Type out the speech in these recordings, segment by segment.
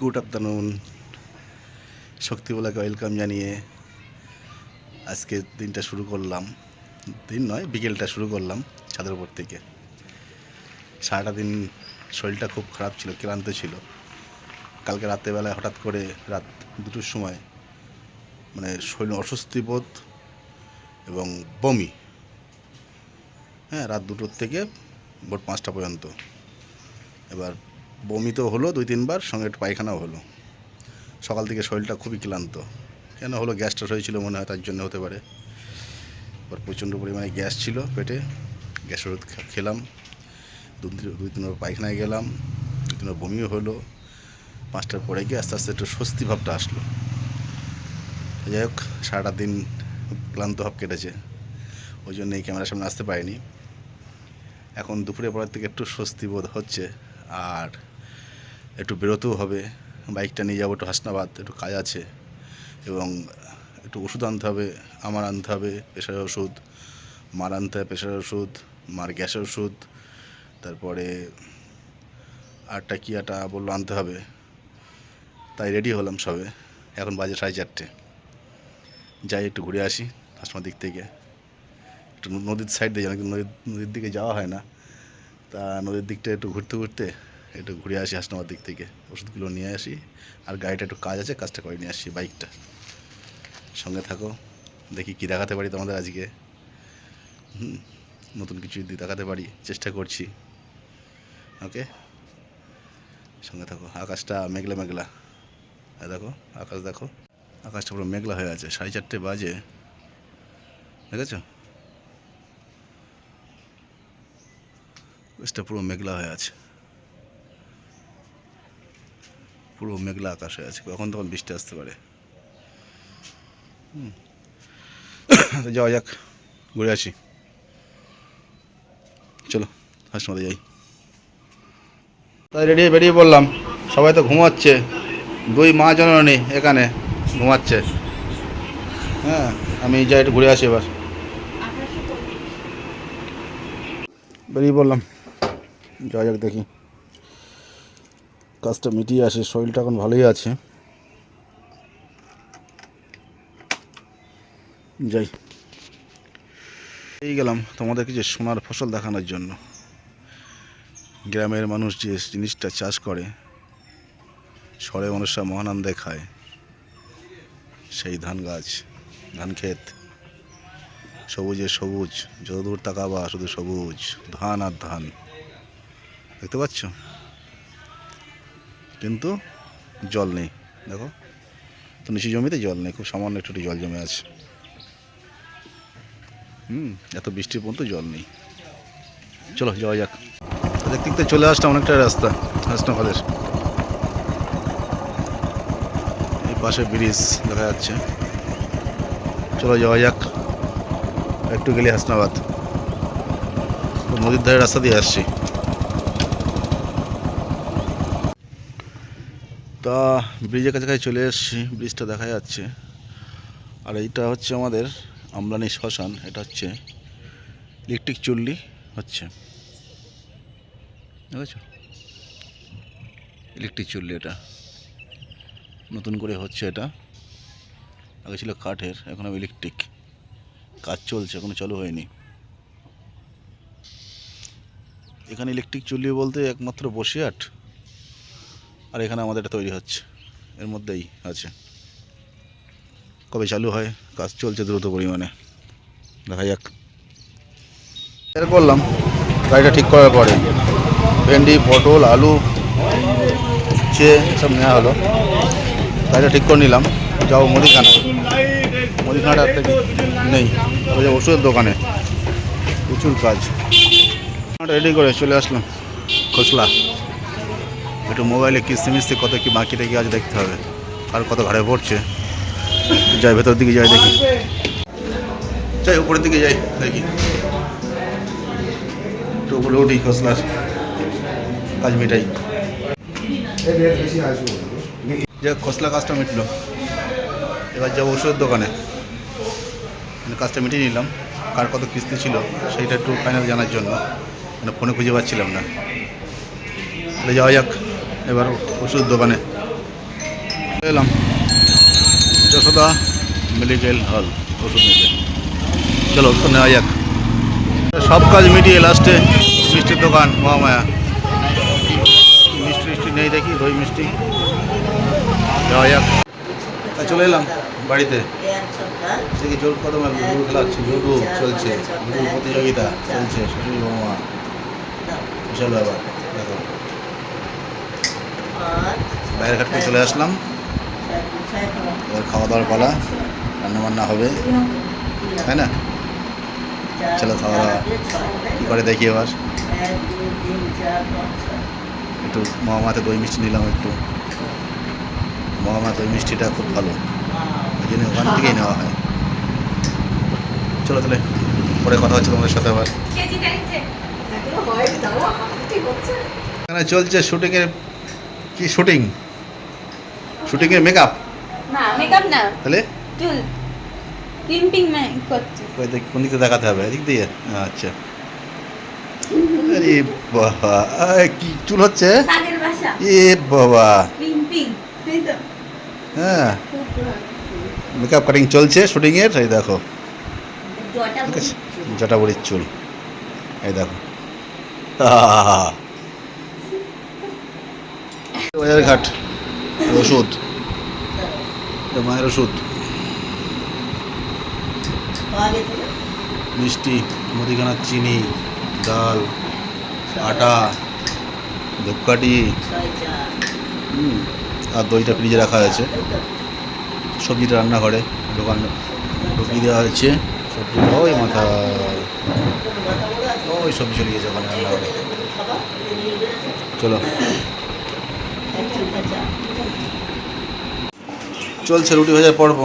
Good afternoon. শক্তিবলাকে welcome জানিয়ে আজকে দিনটা শুরু করলাম। দিন নয়, বিকেলটা শুরু করলাম ছাদের উপর থেকে। সারাটা দিন শরীরটা খুব খারাপ ছিল, ক্লান্ত ছিল। কালকে রাত্রেবেলায় হঠাৎ করে রাত দুটোর সময় মানে শরীর অস্বস্তি বোধ এবং বমি। হ্যাঁ রাত দুটোর থেকে ভোর পাঁচটা পর্যন্ত। এবার বমি তো হলো দুই তিনবার, সঙ্গে একটু পায়খানাও হলো। সকাল থেকে শরীরটা খুবই ক্লান্ত। কেন হলো? গ্যাসটা হয়েছিল মনে হয়, তার জন্য হতে পারে। এবার প্রচণ্ড পরিমাণে গ্যাস ছিল পেটে। গ্যাস ওষুধ খেলাম। দুই তিনবার পায়খানায় গেলাম। দুই তিনবার বমিও হলো। পাঁচটার পরে গিয়ে আস্তে আস্তে একটু স্বস্তি ভাবটা আসলো। যাই হোক, সারাটা দিন ক্লান্ত ভাব কেটেছে। ওই জন্য এই ক্যামেরার সামনে আসতে পারিনি। এখন দুপুরে পরের থেকে একটু স্বস্তি বোধ হচ্ছে। আর একটু বেরোতেও হবে, বাইকটা নিয়ে যাব, একটু হাসনাবাদ, একটু কাজ আছে এবং একটু ওষুধ আনতে হবে, আমার আনতে হবে, প্রেশারের ওষুধ, মার আনতে হবে, প্রেশারের ওষুধ, মার গ্যাসের ওষুধ, তারপরে আরটা কি আটা বলল আনতে হবে, তাই রেডি হলাম সবে, এখন বাজে সাড়ে চারটে। যাই একটু ঘুরে আসি হাসনাবাদ দিক থেকে। একটু নদীর সাইড দিয়ে যাই নদীর নদীর দিকে যাওয়া হয় না, তা নদীর দিকটা একটু ঘুরতে ঘুরতে একটু ঘুরে আসি হাসনাবাদ দিক থেকে। ওষুধগুলো নিয়ে আসি। আর গাড়িটা একটু কাজ আছে, কাজটা করে নিয়ে আসি বাইকটা। সঙ্গে থাকো, দেখি কী দেখাতে পারি তোমাদের আজকে। হুম, নতুন কিছু যদি দেখাতে পারি, চেষ্টা করছি। ওকে? সঙ্গে থাকো, আকাশটা মেঘলা মেঘলা। হ্যাঁ দেখো, আকাশ দেখো। আকাশটা পুরো মেঘলা হয়ে আছে, সাড়ে চারটে বাজে। দেখেছ? আকাশটা পুরো মেঘলা হয়ে আছে। পুরো মেঘলা আকাশ হয়ে আছে, কখন তখন বৃষ্টি আসতে পারে। হুম। যাওয়া যাক, ঘুরে আসি। চলো হাসপাতালে যাই। তাই রেডি, বেরিয়ে পড়লাম। সবাই তো ঘুমাচ্ছে। দুই মা জননী এখানে ঘুমাচ্ছে। হ্যাঁ আমি যাই, একটু ঘুরে আসি এবার। বেরিয়ে পড়লাম। যাওয়া যাক দেখি। কাজটা মিটিয়ে আসে, শরীরটা এখন ভালোই আছে। যাই। এই গেলাম তোমাদের কিছু সোনার ফসল দেখানোর জন্য। গ্রামের মানুষ যে জিনিসটা চাষ করে শহরে মানুষরা মহানন্দে খায়। সেই ধান গাছ, ধান ক্ষেত। সবুজে সবুজ, যতদূর তাকাবা শুধু সবুজ, ধান আর ধান। দেখতে পাচ্ছ? কিন্তু জল নেই, দেখো। তো নিচু জমিতে জল নেই, খুব সামান্য একটু জল জমে আছে। হুম, এত বৃষ্টির পর্যন্ত জল নেই। চলো, যাওয়া যাক। দেখতে দেখতে চলে আসলাম অনেকটা রাস্তা হাসনাফলের এই পাশে ব্রিজ দেখা যাচ্ছে। চলো, যাওয়া যাক। একটু গেলে হাসনাবাদ। নদীর ধারে রাস্তা দিয়ে আসছি। তা ব্রিজের কাছাকাছি চলে এসেছি, ব্রিজটা দেখা যাচ্ছে। আর এইটা হচ্ছে আমাদের আমলানি শ্মশান, এটা হচ্ছে ইলেকট্রিক চুল্লি, হচ্ছে। বুঝেছ ইলেকট্রিক চুল্লি এটা। নতুন করে হচ্ছে এটা। আগে ছিল কাঠের, এখন ইলেকট্রিক। কাজ চলছে, এখনও চালু হয়নি। এখানে ইলেকট্রিক চুল্লি বলতে একমাত্র বসিয়াট আর এখানে আমাদের তৈরি হচ্ছে। এর মধ্যেই আছে। কবে চালু হয়, কাজ চলছে দ্রুত পরিমাণে। দেখা যাক। এর করলাম। গাড়িটা ঠিক করার পরে ভেন্ডি, পটল, আলু উচ্ছে সব নেওয়া হলো। গাড়িটা ঠিক করে নিলাম। যাও মুদিখানা। মুদিখানাটা থেকে নেই। যে ওষুধের দোকানে। প্রচুর কাজ। রেডি করে চলে আসলাম। খোসলা। একটু মোবাইলে কিস্তি কত কি বাকি রেখে আজ দেখতে হবে। আর কত ঘাড়ে পড়ছে। যাই, ভেতর দিকে যাই দেখি। যাই, উপরের দিকে যাই দেখি। একটু উপরে উঠি খসলার কাজ মিটাই। যে খসলা কাজটা মিটলো। এবার যাব ওষুধের দোকানে। মানে কাজটা মিটিয়ে নিলাম। কার কত কিস্তি ছিল, সেইটা একটু ফাইনাল জানার জন্য। মানে ফোনে খুঁজে পাচ্ছিলাম না। তাহলে যাওয়া যাক। এবার ওষুধ দোকানে। এলাম। যশোদা মেডিকেল হল, ওষুধ নিতে। চলো, ওষুধ নেওয়া যাক। সব কাজ মিটিয়ে লাস্টে মিষ্টির দোকান মহামায়া মিষ্টি মিষ্টি নেই দেখি, দই মিষ্টি। দেওয়া যাক। চলে এলাম বাড়িতে। জোর কদমে লুডু খেলা লুডু চলছে লুডু প্রতিযোগিতা চলছে শাশুড়ি বৌমা বিশাল ব্যাপার। বাইরের ঘাট থেকে চলে আসলাম। এবার খাওয়া দাওয়ার পালা রান্না বান্না হবে। তাই না? চলো খাওয়া দাওয়া কী করে দেখি এবার? একটু মহামাতে দই মিষ্টি নিলাম একটু। মহামা দই মিষ্টিটা খুব ভালো। ওই জন্য ওখান থেকেই নেওয়া হয়। চলো তাহলে পরে কথা হচ্ছে তোমাদের সাথে আবার। এখানে চলছে শুটিংয়ের কি শুটিং? শুটিংয়ের মেকআপ না মেকআপ না। তাহলে? চুল। ক্রিম্পিং মে করছে। কই দেখ কোন দিকে দেখাতে হবে? এদিক দিয়ে? আচ্ছা। আরে বাবা কি চুল হচ্ছে? এ বাবা। ক্রিম্পিং তাই তো। হ্যাঁ। মেকআপ কাটিং চলছে শুটিংয়ের? এই দেখো। জটা জটাবড়ির চুল। এই দেখো। আহা! বাজার ঘাট ওষুধ মায়ের ওষুধ মিষ্টি, মুদিখানার চিনি, ডাল, আটা, ধূপকাঠি। আর দইটা ফ্রিজে রাখা আছে সবজিটা রান্নাঘরে, দোকান ঢুকিয়ে দেওয়া হয়েছে। সবজি ওই মাথা, ওই সবজি চলে গেছে ওখানে রান্নাঘরে। চলো। চলছে রুটি ভাজার পর্ব।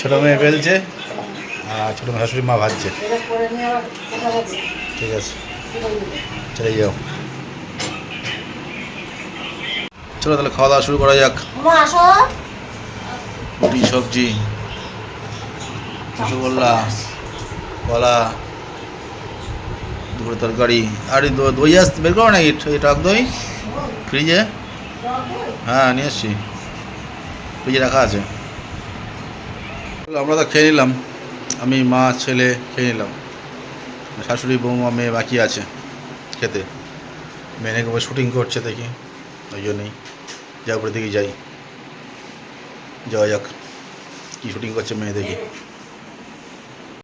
ছোটো মেয়ে বেলছে আর ছোটো মেয়ে শাশুড়ি মা ভাজছে। ঠিক আছে। চলে যাও। চলো তাহলে খাওয়া দাওয়া শুরু করা যাক। রুটি সবজি। রসগোল্লা কলা দুপুরে তরকারি, আর দই আসতে বের করো নাকি টক দই, ফ্রিজে। হ্যাঁ নিয়ে এসছি ফ্রিজে রাখা আছে। আমরা তো খেয়ে নিলাম। আমি, মা, ছেলে খেয়ে নিলাম। শাশুড়ি, বৌমা, মেয়ে বাকি আছে খেতে। মেয়ে নাকি শুটিং করছে দেখি, ওই জন্যই। যা উপরে দিকে যাই। যাওয়া যাক। কী শুটিং করছে মেয়ে দেখি।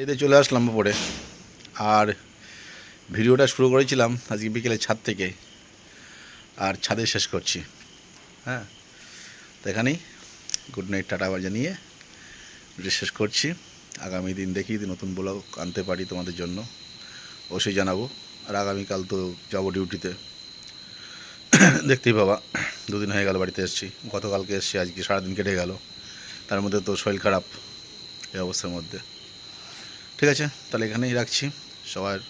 এতে চলে আসলাম পরে আর ভিডিওটা শুরু করেছিলাম আজকে বিকেলে ছাদ থেকে। আর ছাদে শেষ করছি। হ্যাঁ? তো এখানেই গুড নাইট টাটা আবার নিয়ে ভিডিও শেষ করছি। আগামী দিন দেখি নতুন ব্লগ আনতে পারি তোমাদের জন্য। অবশ্যই জানাব। আর আগামীকাল তো যাব ডিউটিতে দেখতেই পাবা, দুদিন হয়ে গেল বাড়িতে এসেছি। গতকালকে এসেছি, আজকে সারাদিন কেটে গেল। তার মধ্যে তো শরীর খারাপ এই অবস্থার মধ্যে। ঠিক আছে? তাহলে এখানেই রাখছি। সবার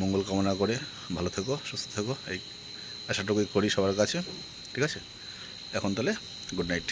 মঙ্গল কামনা করে ভালো থেকো, সুস্থ থেকো। এই আশাটুকুই করি সবার কাছে, ঠিক আছে? এখন তাহলে গুড নাইট